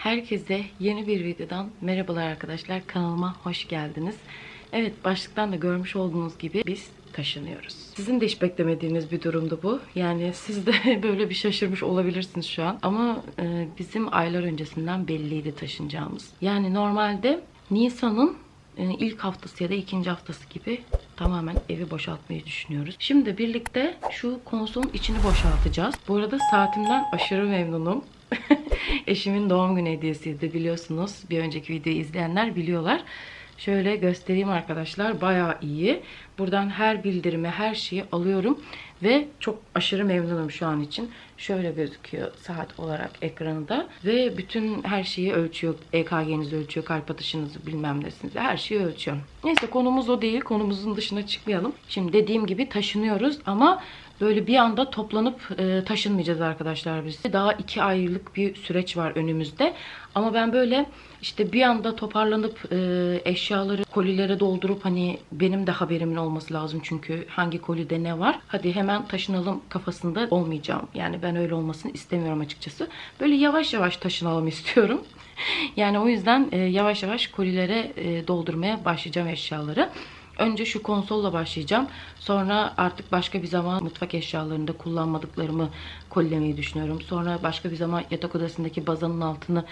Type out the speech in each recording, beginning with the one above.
Herkese yeni bir videodan merhabalar arkadaşlar. Kanalıma hoş geldiniz. Evet başlıktan da görmüş olduğunuz gibi biz taşınıyoruz. Sizin de hiç beklemediğiniz bir durumdu bu. Yani siz de böyle bir şaşırmış olabilirsiniz şu an. Ama e, bizim aylar öncesinden belliydi taşınacağımız. Yani normalde Nisan'ın e, ilk haftası ya da ikinci haftası gibi tamamen evi boşaltmayı düşünüyoruz. Şimdi birlikte şu konsolun içini boşaltacağız. Bu arada saatimden aşırı memnunum. Eşimin doğum günü hediyesiydi biliyorsunuz. Bir önceki videoyu izleyenler biliyorlar. Şöyle göstereyim arkadaşlar. Bayağı iyi. Buradan her bildirimi, her şeyi alıyorum. Ve çok aşırı memnunum şu an için. Şöyle gözüküyor saat olarak ekranında. Ve bütün her şeyi ölçüyor. EKG'nizi ölçüyor, kalp atışınızı bilmem nesinizi. Her şeyi ölçüyor. Neyse konumuz o değil. Konumuzun dışına çıkmayalım. Şimdi dediğim gibi taşınıyoruz ama Böyle bir anda toplanıp e, taşınmayacağız arkadaşlar biz. Daha iki aylık bir süreç var önümüzde. Ama ben böyle işte bir anda toparlanıp e, eşyaları kolilere doldurup hani benim de haberimin olması lazım çünkü hangi kolide ne var. Hadi hemen taşınalım kafasında olmayacağım. Yani ben öyle olmasını istemiyorum açıkçası. Böyle yavaş yavaş taşınalım istiyorum. yani o yüzden e, yavaş yavaş kolilere e, doldurmaya başlayacağım eşyaları. Önce şu konsolla başlayacağım. Sonra artık başka bir zaman mutfak eşyalarında kullanmadıklarımı kolilemeyi düşünüyorum. Sonra başka bir zaman yatak odasındaki bazanın altını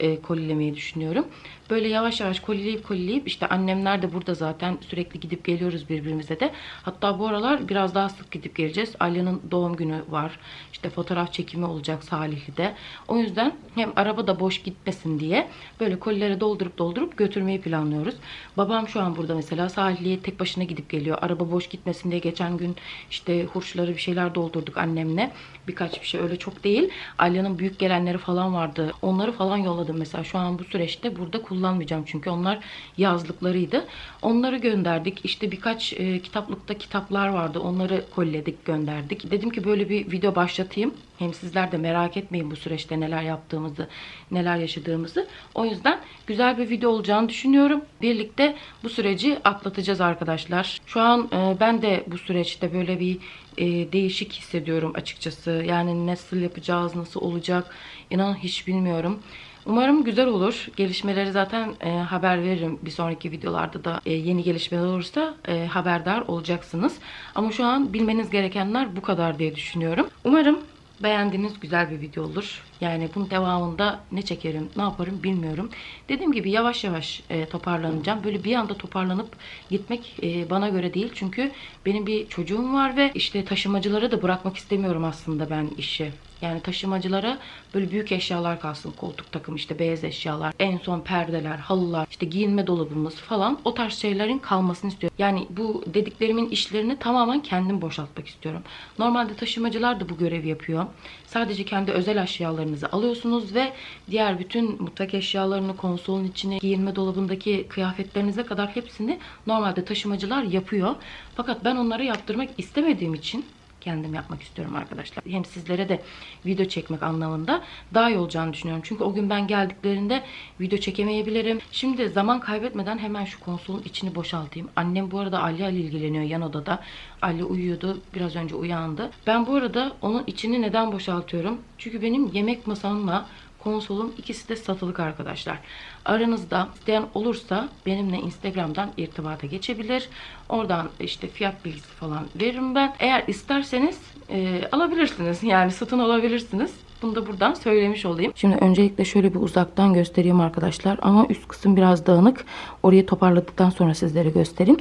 e, kolilemeyi düşünüyorum. Böyle yavaş yavaş kolileyip kolileyip işte annemler de burada zaten sürekli gidip geliyoruz birbirimize de. Hatta bu aralar biraz daha sık gidip geleceğiz. Alya'nın doğum günü var. İşte fotoğraf çekimi olacak Salihli'de. O yüzden hem araba da boş gitmesin diye böyle kolilere doldurup doldurup götürmeyi planlıyoruz. Babam şu an burada mesela Salihli'ye tek başına gidip geliyor. Araba boş gitmesin diye geçen gün işte hurçları bir şeyler doldurduk annemle. Birkaç bir şey öyle çok değil. Alya'nın büyük gelenleri falan vardı. Onları falan yolladım mesela. Şu an bu süreçte burada kullanmayacağım çünkü onlar yazlıklarıydı. Onları gönderdik. İşte birkaç e, kitaplıkta kitaplar vardı. Onları koliledik, gönderdik. Dedim ki böyle bir video başlatayım. Hem sizler de merak etmeyin bu süreçte neler yaptığımızı, neler yaşadığımızı. O yüzden güzel bir video olacağını düşünüyorum. Birlikte bu süreci atlatacağız arkadaşlar. Şu an e, ben de bu süreçte böyle bir e, değişik hissediyorum açıkçası. Yani nasıl yapacağız, nasıl olacak inan hiç bilmiyorum. Umarım güzel olur. Gelişmeleri zaten e, haber veririm. Bir sonraki videolarda da e, yeni gelişmeler olursa e, haberdar olacaksınız. Ama şu an bilmeniz gerekenler bu kadar diye düşünüyorum. Umarım beğendiğiniz güzel bir video olur. Yani bunun devamında ne çekerim, ne yaparım bilmiyorum. Dediğim gibi yavaş yavaş e, toparlanacağım. Böyle bir anda toparlanıp gitmek e, bana göre değil. Çünkü benim bir çocuğum var ve işte taşımacılara da bırakmak istemiyorum aslında ben işi. Yani taşımacılara böyle büyük eşyalar kalsın. Koltuk takım işte beyaz eşyalar. En son perdeler, halılar, işte giyinme dolabımız falan. O tarz şeylerin kalmasını istiyorum. Yani bu dediklerimin işlerini tamamen kendim boşaltmak istiyorum. Normalde taşımacılar da bu görevi yapıyor. Sadece kendi özel eşyalarınızı alıyorsunuz ve diğer bütün mutfak eşyalarını, konsolun içine, giyinme dolabındaki kıyafetlerinize kadar hepsini normalde taşımacılar yapıyor. Fakat ben onları yaptırmak istemediğim için kendim yapmak istiyorum arkadaşlar. Hem sizlere de video çekmek anlamında daha iyi olacağını düşünüyorum. Çünkü o gün ben geldiklerinde video çekemeyebilirim. Şimdi zaman kaybetmeden hemen şu konsolun içini boşaltayım. Annem bu arada Alya ile ilgileniyor yan odada. Ali uyuyordu. Biraz önce uyandı. Ben bu arada onun içini neden boşaltıyorum? Çünkü benim yemek masamla konsolum ikisi de satılık arkadaşlar. Aranızda isteyen olursa benimle Instagram'dan irtibata geçebilir. Oradan işte fiyat bilgisi falan veririm ben. Eğer isterseniz e, alabilirsiniz. Yani satın alabilirsiniz. Bunu da buradan söylemiş olayım. Şimdi öncelikle şöyle bir uzaktan göstereyim arkadaşlar. Ama üst kısım biraz dağınık. Orayı toparladıktan sonra sizlere göstereyim.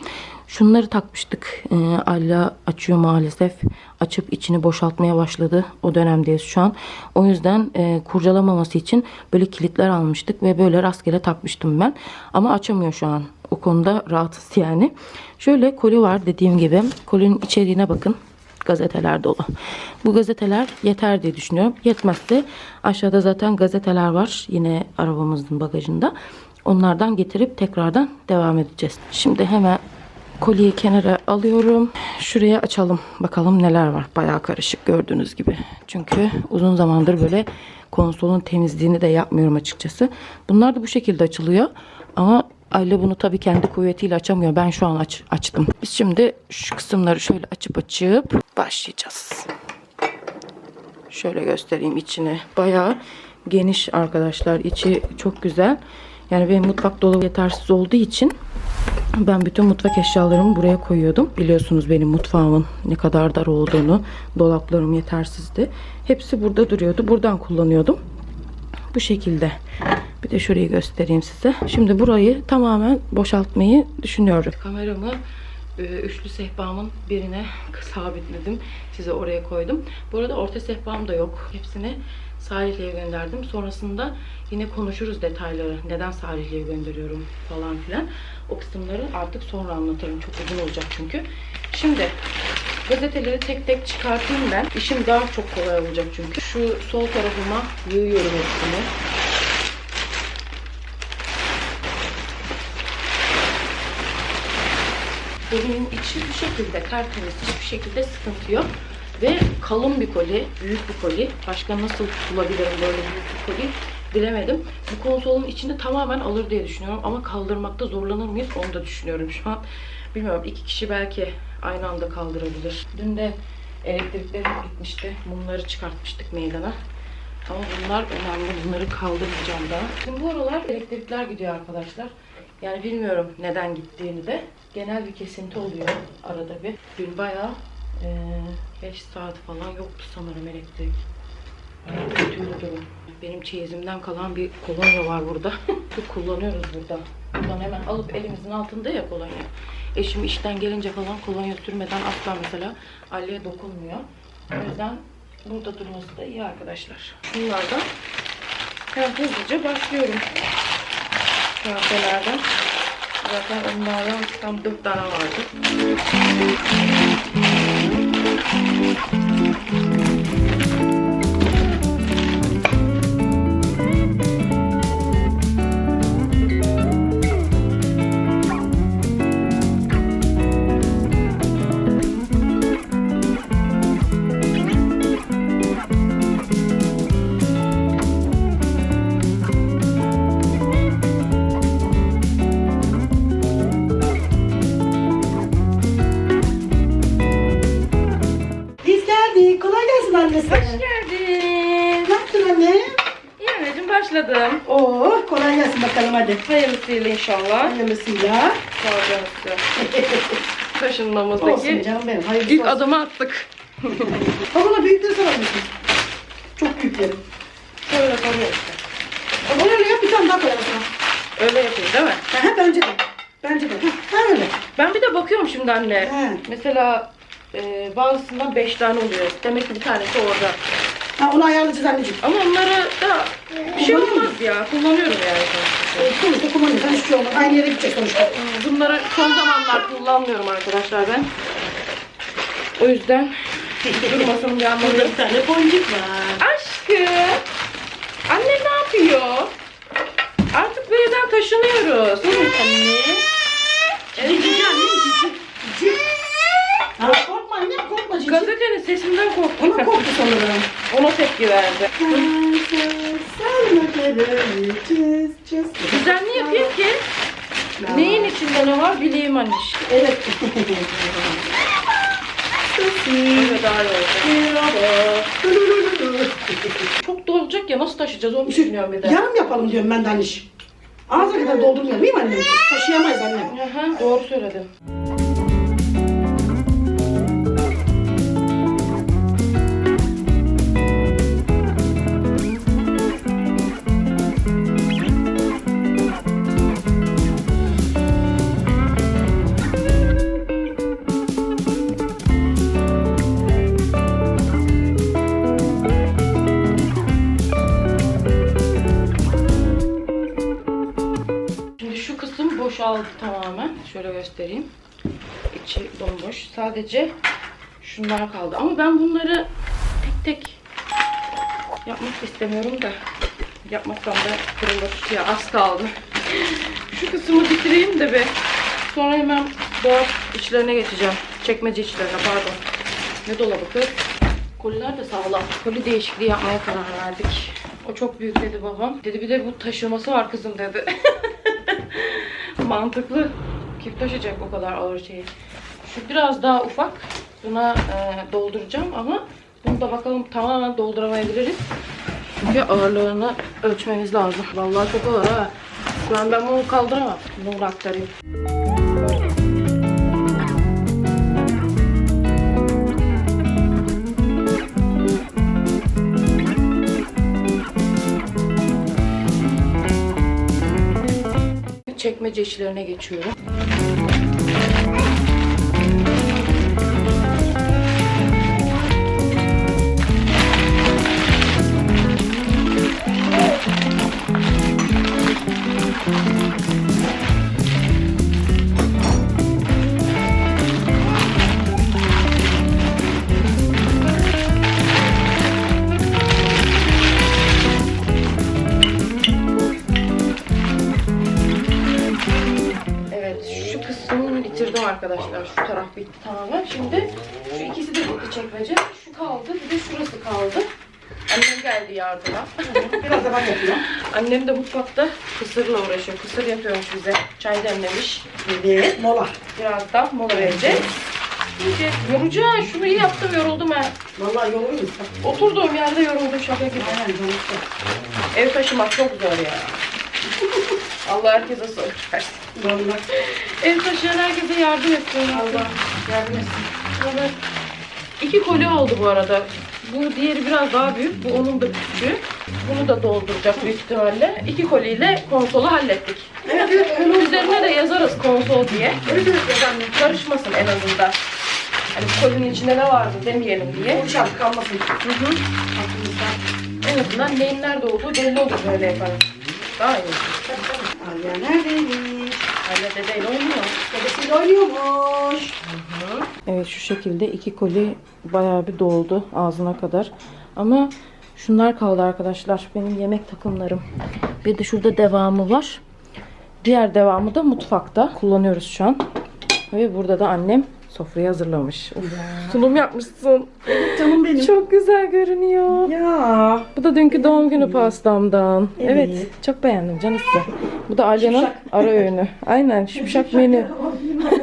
Şunları takmıştık. Ee, Alla açıyor maalesef. Açıp içini boşaltmaya başladı. O dönemdeyiz şu an. O yüzden e, kurcalamaması için böyle kilitler almıştık. Ve böyle rastgele takmıştım ben. Ama açamıyor şu an. O konuda rahatız yani. Şöyle koli var dediğim gibi. Kolinin içeriğine bakın gazeteler dolu. Bu gazeteler yeter diye düşünüyorum. Yetmezse aşağıda zaten gazeteler var. Yine arabamızın bagajında. Onlardan getirip tekrardan devam edeceğiz. Şimdi hemen kolyeyi kenara alıyorum. Şuraya açalım. Bakalım neler var. Bayağı karışık gördüğünüz gibi. Çünkü uzun zamandır böyle konsolun temizliğini de yapmıyorum açıkçası. Bunlar da bu şekilde açılıyor. Ama Aile bunu tabii kendi kuvvetiyle açamıyor. Ben şu an aç, açtım. Biz şimdi şu kısımları şöyle açıp açıp başlayacağız. Şöyle göstereyim içini. Bayağı geniş arkadaşlar. İçi çok güzel. Yani benim mutfak dolabı yetersiz olduğu için ben bütün mutfak eşyalarımı buraya koyuyordum. Biliyorsunuz benim mutfağımın ne kadar dar olduğunu. Dolaplarım yetersizdi. Hepsi burada duruyordu. Buradan kullanıyordum. Bu şekilde. Bir de şurayı göstereyim size. Şimdi burayı tamamen boşaltmayı düşünüyorum. Kameramı üçlü sehpamın birine sabitledim. Size oraya koydum. Bu arada orta sehpam da yok. Hepsini Salihli'ye gönderdim. Sonrasında yine konuşuruz detayları. Neden Salihli'ye gönderiyorum falan filan. O kısımları artık sonra anlatırım. Çok uzun olacak çünkü. Şimdi gazeteleri tek tek çıkartayım ben. İşim daha çok kolay olacak çünkü. Şu sol tarafıma yığıyorum hepsini. Bu şekilde tertemiz, hiçbir şekilde sıkıntı yok. Ve kalın bir koli, büyük bir koli. Başka nasıl bulabilirim böyle büyük bir koli bilemedim. Bu konsolun içinde tamamen alır diye düşünüyorum. Ama kaldırmakta zorlanır mıyız onu da düşünüyorum şu an. Bilmiyorum iki kişi belki aynı anda kaldırabilir. Dün de elektriklerim bitmişti. Mumları çıkartmıştık meydana. Ama bunlar önemli. Bunları kaldırmayacağım daha. Şimdi bu aralar elektrikler gidiyor arkadaşlar. Yani bilmiyorum neden gittiğini de. Genel bir kesinti oluyor arada bir. Dün bayağı 5 saat falan yoktu sanırım elektrik. Kötüydü durum. Benim çeyizimden kalan bir kolonya var burada. Kullanıyoruz burada. Buradan hemen alıp elimizin altında ya kolonya. Eşim işten gelince falan kolonya sürmeden asla mesela Ali'ye dokunmuyor. O yüzden burada durması da iyi arkadaşlar. Şunlardan hem hızlıca başlıyorum. Kahvelerden. Zaten onlardan tam 4 tane vardı. Gelsin annesi. geldin. Ne yaptın anne? İyi anneciğim başladım. Oo, kolay gelsin bakalım hadi. Hayırlısıyla inşallah. Hayırlısıyla. Sağlıcakla. Olsun Taşınmamızdaki canım benim. Hayırlısı ilk olsun. adımı attık. Babana büyükleri sorabilirsin. Çok büyüklerim. Şöyle koyuyor işte. Babana öyle yap bir tane daha koyalım sana. Öyle yapayım değil mi? Ha, bence de. Bence de. Ha öyle. Ben bir de bakıyorum şimdi anne. He. Mesela e, bazısından 5 tane oluyor. Demek ki bir tanesi orada. Ha, onu ayarlayacağız anneciğim. Ama onları da bir şey olmaz ya. Kullanıyorum yani. Sonuçta kullanıyorsan hiçbir şey olmaz. Aynı yere gidecek sonuçta. Bunları son zamanlar kullanmıyorum arkadaşlar ben. O yüzden yok. Burada bir tane boncuk var. Aşkım. Anne ne yapıyor? Artık bu evden taşınıyoruz. Anne. Evet cici anne cici. Cici. Ha, anne korkma cici. Gazetenin sesinden Ona korktum. korktu sanırım. Ona tepki verdi. Güzel ne yapayım ki? Neyin içinde ne var bileyim anneş. Evet. Öyle daha iyi olacak. Çok dolacak ya nasıl taşıyacağız onu düşünüyorum bir de. Yarım yapalım diyorum ben de anneş. Ağza kadar doldurmayalım değil mi annem? Taşıyamayız anne. Aha, doğru söyledin. Boşaldı tamamen. Şöyle göstereyim. İçi bomboş. Sadece şunlar kaldı. Ama ben bunları tek tek yapmak istemiyorum da yapmaktan da kırılır. Ya az kaldı. Şu kısmı bitireyim de be. Sonra hemen dolap içlerine geçeceğim. Çekmece içlerine pardon. Ne dolabı kız? Koliler de sağlam. Koli değişikliği yapmaya karar verdik. O çok büyük dedi babam. Dedi bir de bu taşıması var kızım dedi. Mantıklı. Kim taşıyacak o kadar ağır şeyi? Şu biraz daha ufak. Buna e, dolduracağım ama bunu da bakalım tamamen dolduramayabiliriz. Çünkü ağırlığını ölçmemiz lazım. Vallahi çok ağır ha. Şu an ben bunu kaldıramam. Bunu aktarayım. Çekmece işlerine geçiyorum. Çekmece. Şu kaldı bir de şurası kaldı. Annem geldi yardıma. Biraz da ben yapıyorum. Annem de mutfakta kısırla uğraşıyor. Kısır yapıyormuş bize. Çay demlemiş. Evet. Mola. Birazdan mola vereceğiz. İyice yorucu ha. Şunu iyi yaptım yoruldum ha. Vallahi yoruluyuz. Oturduğum yerde yoruldum şaka gibi. Aynen canım. Ev taşımak çok zor ya. Allah herkese sabır versin. Vallahi. Ev taşıyan herkese yardım etsin. Allah yardım etsin. Evet. İki koli oldu bu arada. Bu diğeri biraz daha büyük. Bu onun da küçüğü. Bunu da dolduracak büyük ihtimalle. İki koliyle konsolu hallettik. Evet evet. Üzerine de yazarız konsol diye. Evet evet yazanlı. Karışmasın en azından. Hani kolinin içinde ne vardı demeyelim diye. Şarkı kalmasın. Hı hı. Aklımızda. En azından neyin nerede olduğu belli olur böyle yaparak. Daha iyi. Alya neredeymiş? Anne dedeyle oynuyor. Dedesiyle oynuyormuş. Evet şu şekilde iki koli bayağı bir doldu ağzına kadar. Ama şunlar kaldı arkadaşlar. Benim yemek takımlarım. Bir de şurada devamı var. Diğer devamı da mutfakta kullanıyoruz şu an. Ve burada da annem sofrayı hazırlamış. Of, sunum yapmışsın. Canım benim. Çok güzel görünüyor. Ya. Bu da dünkü doğum günü pastamdan. Evet. Evet. çok beğendim canısı. Bu da Alya'nın ara öğünü. Aynen şipşak menü.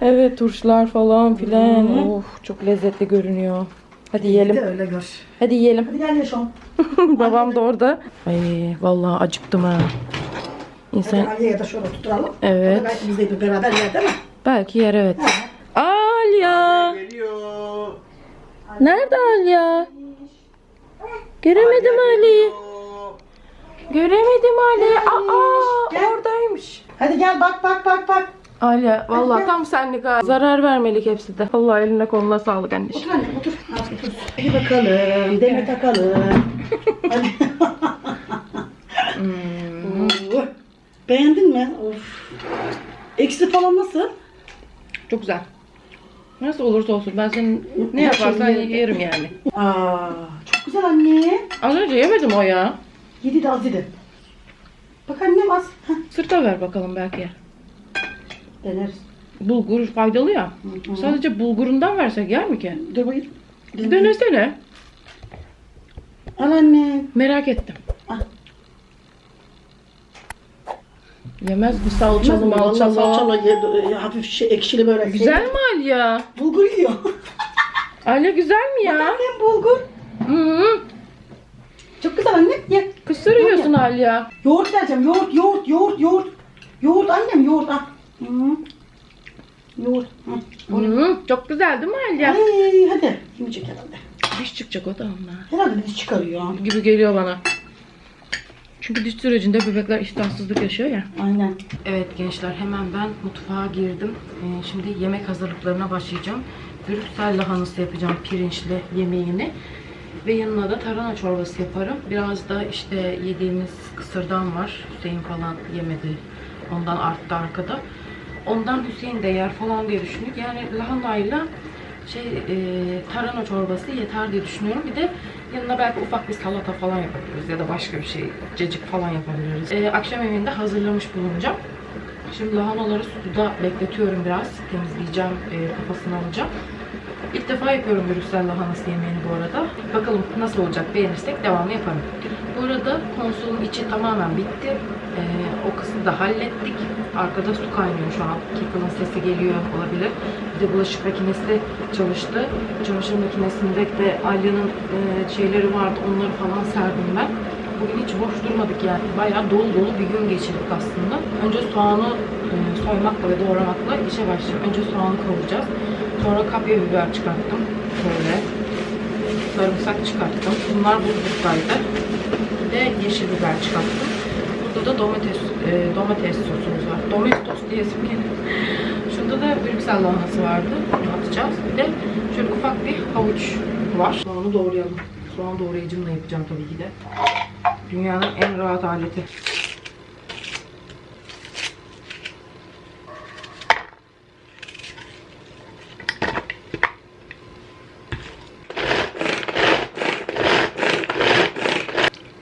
Evet turşular falan filan. Of çok lezzetli görünüyor. Hadi yiyelim. de öyle gör. Hadi yiyelim. Hadi gel yaşam. Babam da orada. Ay vallahi acıktım ha. Hadi İnsan Alya'ya da şöyle tutturalım. Evet. O da belki biz de beraber yer değil mi? belki yer evet. Alya. Geliyor. Nerede Alya? Göremedim Ali'yi. Göremedim Ali'yi. Aa oradaymış. Hadi gel bak bak bak bak. Alya vallahi gel. tam senlik ha. Zarar vermelik hepsi de. Allah eline koluna sağlık anneciğim. Otur anne otur. Hadi bakalım. Deme takalım. Hadi. Hmm. Beğendin mi? Of. Eksi falan nasıl? Çok güzel. Nasıl olursa olsun ben senin ne yaparsan yerim yani. Aa, çok güzel anne. Az önce yemedim o ya. Yedi de az yedi. Bak annem az. Heh, Sırta ver bakalım belki yer. Deneriz. Bulgur faydalı ya. hı. Sadece bulgurundan versek yer mi ki? Dur buyur. Denesene. Al anne. Merak ettim. Al. Yemez mi salçalı Vallahi malçalı? Salçalı, ye- e, hafif şey, ekşili böyle. Güzel mi Alya? Bulgur yiyor. Alya güzel mi ya? annem bulgur. Hı -hı. Çok güzel anne. Ye. Kısır yiyorsun Alya. Yoğurt vereceğim. Yoğurt, yoğurt, yoğurt, yoğurt. Yoğurt annem yoğurt. Al. Hı. Yoğurt. Hı. Hı. Çok güzel değil mi Alya? Ay, hadi. Çek herhalde. Diş çıkacak o da onunla. Herhalde diş çıkarıyor. Gibi geliyor bana. Çünkü diş sürecinde bebekler iştahsızlık yaşıyor ya. Aynen. Evet gençler hemen ben mutfağa girdim. Ee, şimdi yemek hazırlıklarına başlayacağım. Brüksel lahanası yapacağım pirinçli yemeğini. Ve yanına da tarhana çorbası yaparım. Biraz da işte yediğimiz kısırdan var. Hüseyin falan yemedi. Ondan arttı arkada. Ondan Hüseyin de yer falan diye düşündük. Yani lahanayla şey e, tarhana çorbası yeter diye düşünüyorum. Bir de yanına belki ufak bir salata falan yapabiliriz ya da başka bir şey, cacık falan yapabiliriz. E, akşam yemeğinde hazırlamış bulunacağım. Şimdi lahanaları suda bekletiyorum biraz. Temizleyeceğim, e, kafasını alacağım. İlk defa yapıyorum Brüksel lahanası yemeğini bu arada. Bakalım nasıl olacak beğenirsek devamlı yaparım. Bu arada konsolun içi tamamen bitti. Ee, o kısmı da hallettik. Arkada su kaynıyor şu an. Kettle'ın sesi geliyor olabilir. Bir de bulaşık makinesi çalıştı. Çamaşır makinesinde de Alya'nın e, şeyleri vardı. Onları falan serdim ben. Bugün hiç boş durmadık yani. Bayağı dolu dolu bir gün geçirdik aslında. Önce soğanı e, soymakla ve doğramakla işe başladım. Önce soğanı kavuracağız. Sonra kapya biber çıkarttım. Şöyle. Sarımsak çıkarttım. Bunlar buzluktaydı. Bir de yeşil biber çıkarttım. Burada da domates e, domates sosumuz var. Domestos diye isim geliyor. Şurada da Brüksel lahanası vardı. Onu atacağız. Bir de şöyle ufak bir havuç var. Soğanı doğrayalım. Soğan doğrayıcımla yapacağım tabii ki de. Dünyanın en rahat aleti.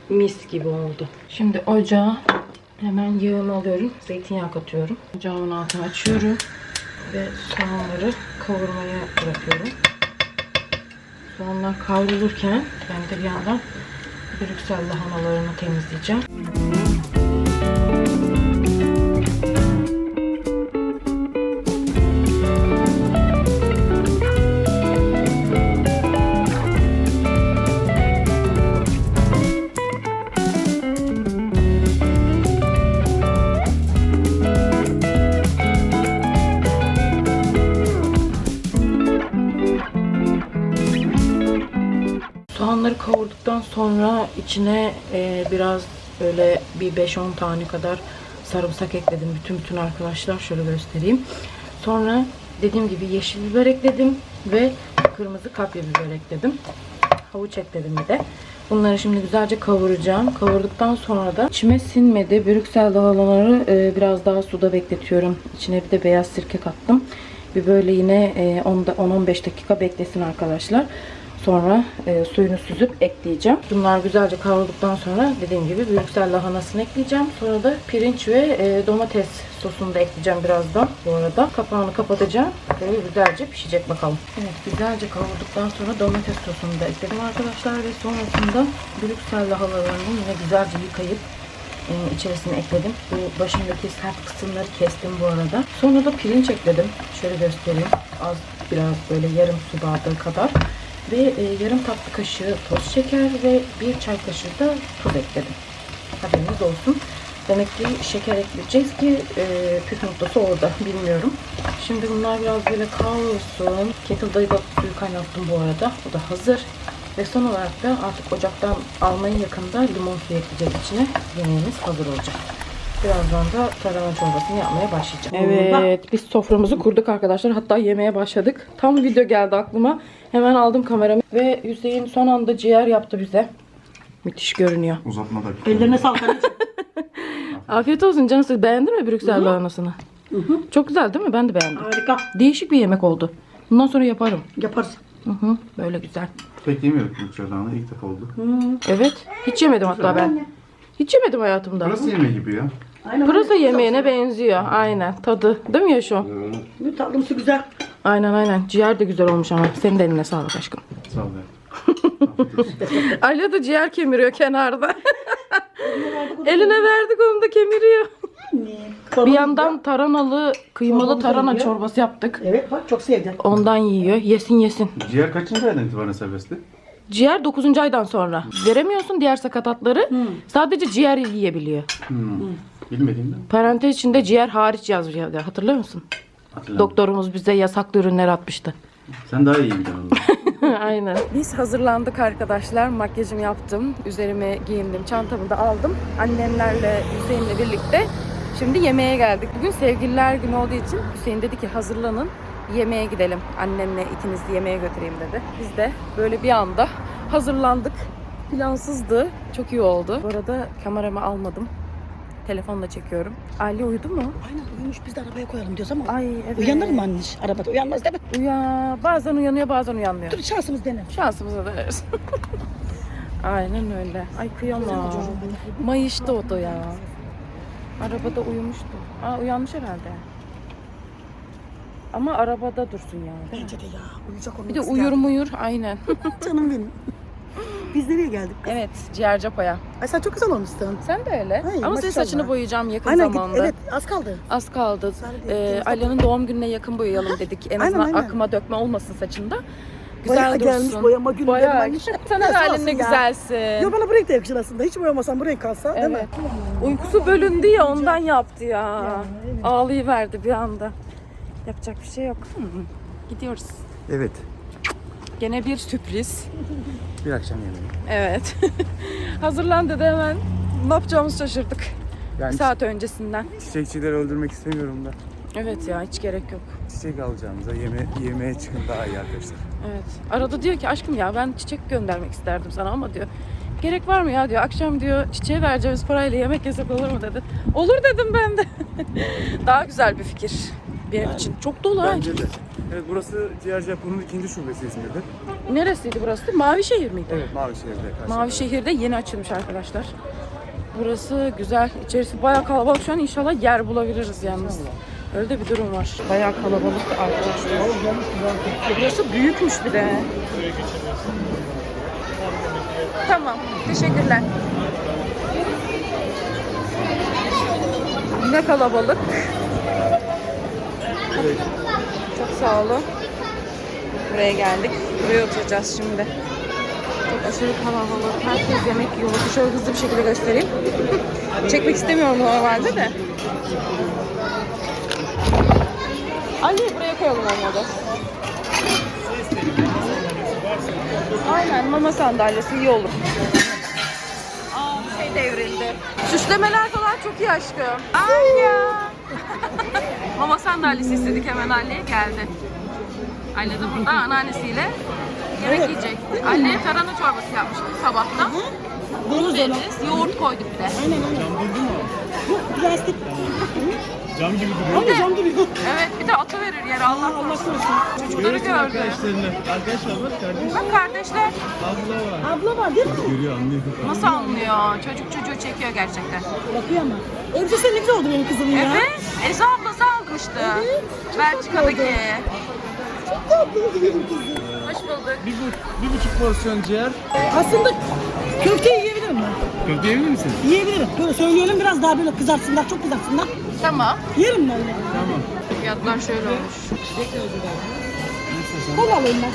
Mis gibi oldu. Şimdi ocağa hemen yağımı alıyorum. Zeytinyağı katıyorum. Ocağımın altını açıyorum. Ve soğanları kavurmaya bırakıyorum. Soğanlar kavrulurken ben de bir yandan Brüksel lahanalarını temizleyeceğim. İçine e, biraz böyle bir 5-10 tane kadar sarımsak ekledim. Bütün bütün arkadaşlar şöyle göstereyim. Sonra dediğim gibi yeşil biber ekledim ve kırmızı kapya biber ekledim. Havuç ekledim bir de. Bunları şimdi güzelce kavuracağım. Kavurduktan sonra da içime sinmedi. Brüksel lahanaları e, biraz daha suda bekletiyorum. İçine bir de beyaz sirke kattım. Bir böyle yine e, 10-15 dakika beklesin arkadaşlar. Sonra e, suyunu süzüp ekleyeceğim. Bunlar güzelce kavrulduktan sonra dediğim gibi Brüksel lahanasını ekleyeceğim. Sonra da pirinç ve e, domates sosunu da ekleyeceğim birazdan. Bu arada kapağını kapatacağım. Böyle güzelce pişecek bakalım. Evet güzelce kavurduktan sonra domates sosunu da ekledim arkadaşlar ve sonrasında Brüksel lahanalarını yine güzelce yıkayıp e, içerisine ekledim. Bu başındaki sert kısımları kestim bu arada. Sonra da pirinç ekledim. Şöyle göstereyim. Az biraz böyle yarım su bardağı kadar. Ve e, yarım tatlı kaşığı toz şeker ve bir çay kaşığı da tuz ekledim. Haberiniz olsun. Demek ki şeker ekleyeceğiz ki e, püf noktası orada. Bilmiyorum. Şimdi bunlar biraz böyle kavrulsun. Kettle'da da suyu kaynattım bu arada. O da hazır. Ve son olarak da artık ocaktan almaya yakında limon suyu ekleyeceğiz içine. Yemeğimiz hazır olacak. Birazdan da tarhana çorbasını yapmaya başlayacağım. Evet, biz soframızı kurduk arkadaşlar. Hatta yemeye başladık. Tam video geldi aklıma. Hemen aldım kameramı ve Hüseyin son anda ciğer yaptı bize. Müthiş görünüyor. Uzatma da. Ellerine sağlık anneciğim. Afiyet olsun canısı. Beğendin mi Brüksel lahanasını? Çok güzel değil mi? Ben de beğendim. Harika. Değişik bir yemek oldu. Bundan sonra yaparım. Yaparız. Hı hı, böyle güzel. Pek yemiyorduk Mükseldan'ı. ilk defa oldu. Evet. Hiç yemedim hatta ben. Hiç yemedim hayatımda. Burası yemeği gibi ya. Aynen. Pırasa yemeğine benziyor. Aynen. Tadı. Değil mi Yaşo? Bir tatlımsı güzel. Aynen aynen. Ciğer de güzel olmuş ama. Senin de eline sağlık aşkım. Sağ ol ya. Alya da ciğer kemiriyor kenarda. Eline verdik onu da kemiriyor. Bir yandan tarhanalı, kıymalı Çorbamız tarhana yiyor. çorbası yaptık. Evet bak çok sevdim. Ondan yiyor. Yesin yesin. Ciğer kaçıncı aydan itibaren serbestti? Ciğer 9. aydan sonra. Veremiyorsun diğer sakatatları. Sadece ciğer yiyebiliyor. Hmm. Bilmediğimden. Parantez içinde ciğer hariç yazıyor. Hatırlıyor musun? Hatırlamıyorum. Doktorumuz bize yasaklı ürünler atmıştı. Sen daha iyi onu. Aynen. Biz hazırlandık arkadaşlar. Makyajımı yaptım. Üzerime giyindim. Çantamı da aldım. Annemlerle Hüseyin'le birlikte şimdi yemeğe geldik. Bugün sevgililer günü olduğu için Hüseyin dedi ki hazırlanın. Yemeğe gidelim. Annemle ikinizi yemeğe götüreyim dedi. Biz de böyle bir anda hazırlandık. Plansızdı. Çok iyi oldu. Bu arada kameramı almadım. Telefonla çekiyorum. Ali uyudu mu? Aynen uyumuş biz de arabaya koyalım diyoruz ama. Ay evet. Uyanır mı anne? Arabada uyanmaz değil mi? Uya. Bazen uyanıyor bazen uyanmıyor. Dur şansımız dene. Şansımıza deneriz. Aynen öyle. Ay kıyamam. Mayıştı o da ya. Arabada uyumuştu. Aa uyanmış herhalde. Ama arabada dursun yani. Bence de ya. Uyuyacak onu. Bir de uyur muyur aynen. Canım benim. Biz nereye geldik? Evet, ciğercapoya. Ay sen çok güzel olmuşsun. Sen de öyle. Ay, Ama senin saçını boyayacağım yakın Aynen git. zamanda. Evet az kaldı. Az kaldı. Ee, Alya'nın doğum gününe yakın boyayalım dedik. En Aynen, azından aynen. akıma dökme olmasın saçında. Güzel Bayağı dursun. gelmiş boyama günü. Bayağı. gelmemiş. Sen Ya, her halinde ya. güzelsin. Yo bana bu renk de yakışır aslında. Hiç boyamasam bu renk kalsa değil mi? Evet. Uykusu bölündü ya ondan yaptı ya. evet. Ağlayıverdi bir anda. Yapacak bir şey yok. Gidiyoruz. Evet. Gene bir sürpriz. Bir akşam yemeği. Evet. Hazırlan dedi hemen. Ne yapacağımızı şaşırdık. Yani Bir saat öncesinden. çiçekçileri öldürmek istemiyorum da. Evet ya hiç gerek yok. Çiçek alacağımıza yeme yemeğe çıkın daha iyi arkadaşlar. Evet. Arada diyor ki aşkım ya ben çiçek göndermek isterdim sana ama diyor. Gerek var mı ya diyor. Akşam diyor çiçeğe vereceğimiz parayla yemek yesek olur mu dedi. Olur dedim ben de. Daha güzel bir fikir benim için. Çok dolu ha. Bence de. Evet burası Ciğer Japon'un ikinci şubesi İzmir'de. Neresiydi burası? Mavişehir miydi? Evet Mavişehir'de. karşıda. Mavişehir'de yeni açılmış arkadaşlar. Burası güzel. İçerisi bayağı kalabalık şu an. İnşallah yer bulabiliriz yalnız. Öyle de bir durum var. Bayağı kalabalık arkadaşlar. Burası büyükmüş bir de. Tamam. Teşekkürler. Ne kalabalık. Çok sağ olun. Buraya geldik. Buraya oturacağız şimdi. Çok aşırı kalabalık. Herkes yemek yiyor. Şöyle hızlı bir şekilde göstereyim. Çekmek istemiyorum normalde de. Ali buraya koyalım olmadı. Aynen mama sandalyesi iyi olur. Aa şey devrildi. Süslemeler falan çok iyi aşkım. Ay. Mama sandalyesi istedik hemen Ali'ye geldi. Ali de burada anneannesiyle yemek yiyecek. Ali tarhana çorbası yapmıştı sabahtan. Dolu. Deniz, yoğurt koyduk bir de. Aynen aynen. Yok plastik. Cam gibi duruyor. Ama cam gibi. Evet bir de atı verir yere Allah Allah korusun. Çocukları gördü. Arkadaşlar bak kardeş. Bak kardeşler Abla var. Abla var değil mi? Görüyor anlıyor. nasıl anlıyor? Çocuk çocuğu çekiyor gerçekten. Bakıyor ama. Elbise ne güzel oldu benim kızımın ya. Evet. Eza ablası almıştı. Belçika'daki. Çok tatlı. Hoş bulduk. Bir, bu, bir buçuk porsiyon ciğer. Aslında köfte yiyebilirim ben. Köfte yiyebilir misin? Yiyebilirim. Böyle söyleyelim biraz daha böyle kızartsınlar, çok kızartsınlar. Tamam. Yerim ben de. Tamam. Fiyatlar şöyle olmuş. Kola alayım ben.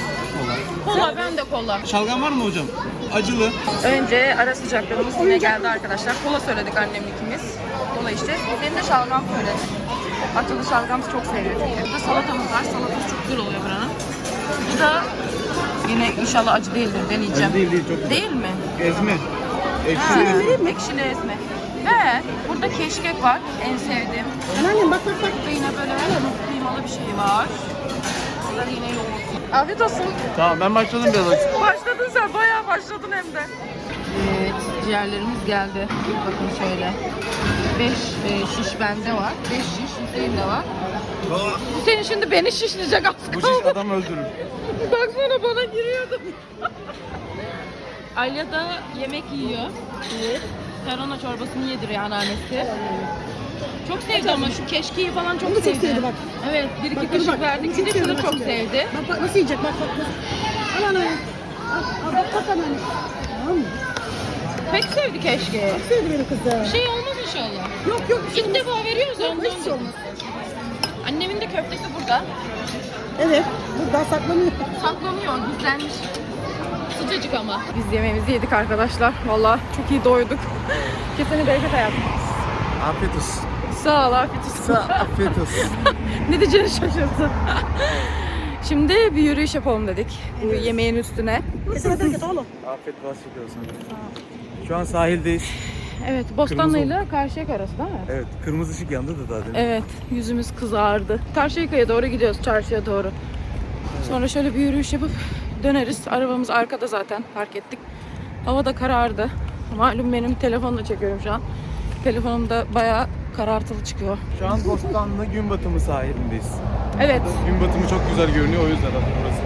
Kola ben de kola. Şalgam var mı hocam? Acılı. Önce ara sıcaklarımız yine geldi arkadaşlar. Kola söyledik annemle ikimiz. Kola içeceğiz. Benim de şalgam söyledi. Atılı şalgam çok seviyor çünkü. Burada salatamız var. Salatası çok güzel oluyor buranın. Bu da yine inşallah acı değildir deneyeceğim. Acı değil değil çok güzel. Değil mi? Ezme. Ekşili. ekşili ezme. Ve burada keşkek var. En sevdiğim. Anneannem bak bak bak. Burada yine böyle kıymalı bir şey var. Burada yine yoğurt. Afiyet olsun. Tamam ben başladım biraz. Başladın sen. Bayağı başladın hem de. Evet, ciğerlerimiz geldi. Bakın şöyle. 5 şiş bende var. 5 şiş Hüseyin'de var. Hüseyin şimdi beni şişleyecek az Bu kaldı. şiş adam öldürür. Baksana bana giriyordu. Alya da yemek yiyor. Evet. Tarhana çorbasını yediriyor anneannesi. Çok sevdi ama şu keşkeyi falan çok da çok sevdi. sevdi bak. Evet, bir iki Bak, kaşık bak. verdik. Bir de şunu sevdi, çok nasıl sevdi. Bak bak nasıl yiyecek bak bak. nasıl. Al anneanne. Al, al bak bak anneanne. Tamam mı? Pek sevdi keşkeyi. Sevdi benim kızım. Şey olmaz inşallah. Yok yok. bir şey İlk olmaz. defa veriyoruz ya ondan. Hiç şey olmaz. Annemin de köftesi burada. Evet. Burada saklanıyor. Saklanıyor, gizlenmiş. Sıcacık ama. Biz yemeğimizi yedik arkadaşlar. Valla çok iyi doyduk. Kesene bereket hayatım. Afiyet olsun. Sağ ol, afiyet olsun. Afiyet olsun. ne diyeceğini şaşırdın. Şimdi bir yürüyüş yapalım dedik. Bu yemeğin üstüne. Kesene bereket oğlum. Afiyet olsun. Şu an sahildeyiz. Evet, Bostanlı ile Karşıyaka arası değil mi? Evet kırmızı ışık yandı da daha demin. Evet, yüzümüz kızardı. Karşıyaka'ya doğru gidiyoruz, çarşıya doğru. Sonra şöyle bir yürüyüş yapıp döneriz. Arabamız arkada zaten, park ettik. Hava da karardı. Malum benim telefonla çekiyorum şu an. Telefonumda bayağı karartılı çıkıyor. Şu an Bostanlı gün batımı sahilindeyiz. Evet, Gün batımı çok güzel görünüyor o yüzden adı burası.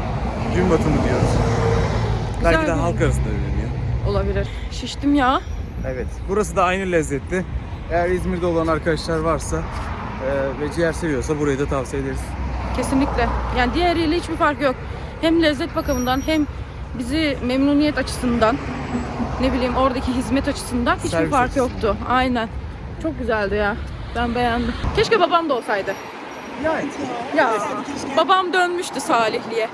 Gün batımı diyoruz. Belki de halk arasında biliniyor. Olabilir. Şiştim ya. Evet. Burası da aynı lezzetli. Eğer İzmir'de olan arkadaşlar varsa e, ve ciğer seviyorsa burayı da tavsiye ederiz. Kesinlikle. Yani diğeriyle hiçbir fark yok. Hem lezzet bakımından hem bizi memnuniyet açısından ne bileyim oradaki hizmet açısından hiçbir Servis fark açısından. yoktu. Aynen. Çok güzeldi ya. Ben beğendim. Keşke babam da olsaydı. Yani. Ya babam dönmüştü Salihli'ye.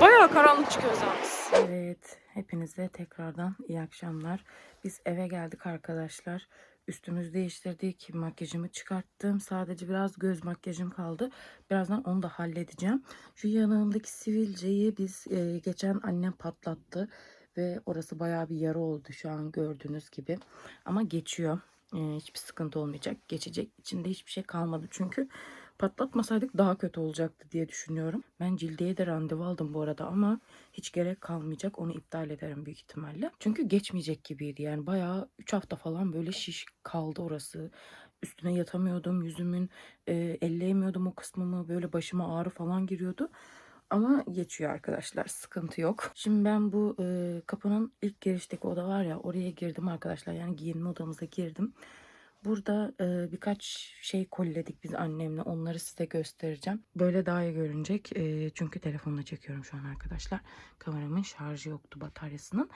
Bayağı karanlık çıkıyor zaten. Evet, hepinize tekrardan iyi akşamlar. Biz eve geldik arkadaşlar. Üstümüzü değiştirdik, makyajımı çıkarttım. Sadece biraz göz makyajım kaldı. Birazdan onu da halledeceğim. Şu yanağımdaki sivilceyi biz e, geçen annem patlattı. Ve orası bayağı bir yara oldu şu an gördüğünüz gibi. Ama geçiyor. E, hiçbir sıkıntı olmayacak. Geçecek. İçinde hiçbir şey kalmadı çünkü. Patlatmasaydık daha kötü olacaktı diye düşünüyorum. Ben cildeye de randevu aldım bu arada ama hiç gerek kalmayacak. Onu iptal ederim büyük ihtimalle. Çünkü geçmeyecek gibiydi. Yani bayağı 3 hafta falan böyle şiş kaldı orası. Üstüne yatamıyordum. Yüzümün e, elleyemiyordum o kısmımı. Böyle başıma ağrı falan giriyordu. Ama geçiyor arkadaşlar. Sıkıntı yok. Şimdi ben bu e, kapının ilk girişteki oda var ya oraya girdim arkadaşlar. Yani giyinme odamıza girdim. Burada e, birkaç şey koliledik biz annemle. Onları size göstereceğim. Böyle daha iyi görünecek. E, çünkü telefonla çekiyorum şu an arkadaşlar. Kameramın şarjı yoktu bataryasının.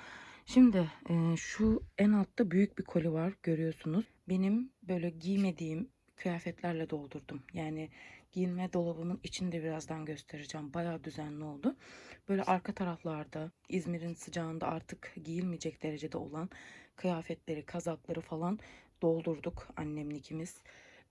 Şimdi e, şu en altta büyük bir koli var görüyorsunuz. Benim böyle giymediğim kıyafetlerle doldurdum. Yani giyinme dolabımın içinde birazdan göstereceğim. Bayağı düzenli oldu. Böyle arka taraflarda İzmir'in sıcağında artık giyilmeyecek derecede olan kıyafetleri, kazakları falan doldurduk annemle ikimiz.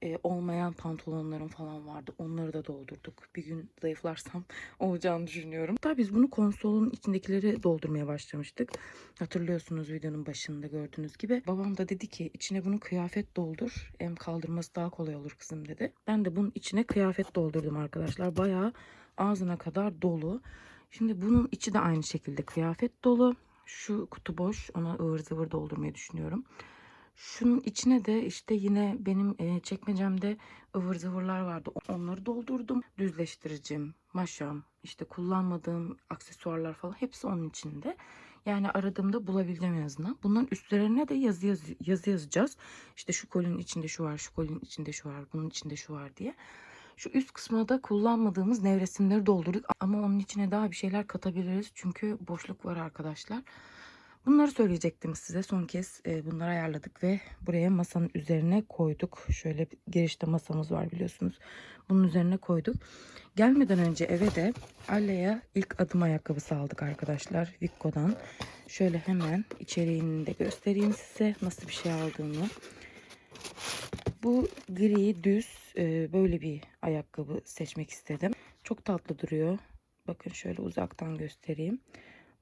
Ee, olmayan pantolonlarım falan vardı. Onları da doldurduk. Bir gün zayıflarsam olacağını düşünüyorum. Hatta biz bunu konsolun içindekileri doldurmaya başlamıştık. Hatırlıyorsunuz videonun başında gördüğünüz gibi. Babam da dedi ki içine bunu kıyafet doldur. Hem kaldırması daha kolay olur kızım dedi. Ben de bunun içine kıyafet doldurdum arkadaşlar. Bayağı ağzına kadar dolu. Şimdi bunun içi de aynı şekilde kıyafet dolu. Şu kutu boş. Ona ıvır zıvır doldurmayı düşünüyorum. Şunun içine de işte yine benim e, çekmecemde ıvır zıvırlar vardı. Onları doldurdum. Düzleştiricim, maşam, işte kullanmadığım aksesuarlar falan hepsi onun içinde. Yani aradığımda bulabileceğim en azından. Bunların üstlerine de yazı, yazı, yazı yazacağız. İşte şu kolinin içinde şu var, şu kolinin içinde şu var, bunun içinde şu var diye. Şu üst kısmına da kullanmadığımız nevresimleri doldurduk. Ama onun içine daha bir şeyler katabiliriz. Çünkü boşluk var arkadaşlar. Bunları söyleyecektim size. Son kez e, bunları ayarladık ve buraya masanın üzerine koyduk. Şöyle girişte masamız var biliyorsunuz. Bunun üzerine koyduk. Gelmeden önce eve de Alea'ya ilk adım ayakkabısı aldık arkadaşlar. Vicco'dan. Şöyle hemen içeriğini de göstereyim size. Nasıl bir şey aldığımı. Bu gri düz e, böyle bir ayakkabı seçmek istedim. Çok tatlı duruyor. Bakın şöyle uzaktan göstereyim.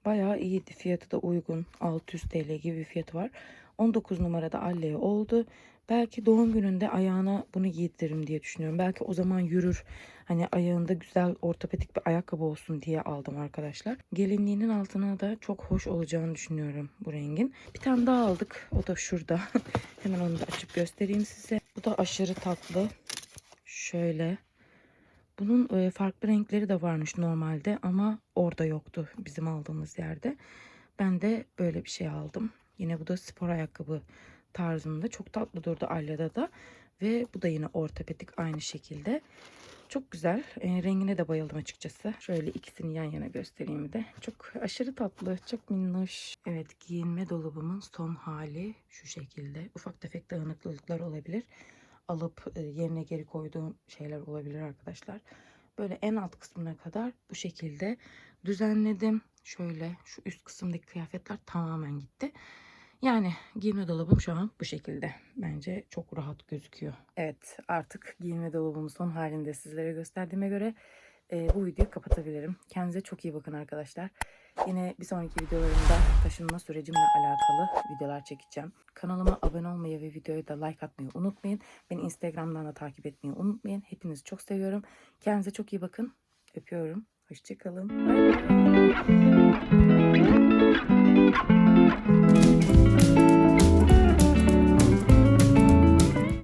Bayağı iyiydi. Fiyatı da uygun. 600 TL gibi bir fiyatı var. 19 numarada Alle'ye oldu. Belki doğum gününde ayağına bunu giydiririm diye düşünüyorum. Belki o zaman yürür. Hani ayağında güzel ortopedik bir ayakkabı olsun diye aldım arkadaşlar. Gelinliğinin altına da çok hoş olacağını düşünüyorum bu rengin. Bir tane daha aldık. O da şurada. Hemen onu da açıp göstereyim size. Bu da aşırı tatlı. Şöyle. Bunun e, farklı renkleri de varmış normalde ama orada yoktu bizim aldığımız yerde. Ben de böyle bir şey aldım. Yine bu da spor ayakkabı tarzında. Çok tatlı durdu Alya'da da. Ve bu da yine ortopedik aynı şekilde. Çok güzel. E, rengine de bayıldım açıkçası. Şöyle ikisini yan yana göstereyim de. Çok aşırı tatlı, çok minnoş. Evet giyinme dolabımın son hali şu şekilde. Ufak tefek dağınıklıklar olabilir. Alıp e, yerine geri koyduğum şeyler olabilir arkadaşlar. Böyle en alt kısmına kadar bu şekilde düzenledim. Şöyle şu üst kısımdaki kıyafetler tamamen gitti. Yani giyinme dolabım şu an bu şekilde. Bence çok rahat gözüküyor. Evet artık giyinme dolabımın son halinde sizlere gösterdiğime göre e, bu videoyu kapatabilirim. Kendinize çok iyi bakın arkadaşlar. Yine bir sonraki videolarımda taşınma sürecimle alakalı videolar çekeceğim. Kanalıma abone olmayı ve videoya da like atmayı unutmayın. Beni Instagram'dan da takip etmeyi unutmayın. Hepinizi çok seviyorum. Kendinize çok iyi bakın. Öpüyorum. Hoşçakalın. Bye bye.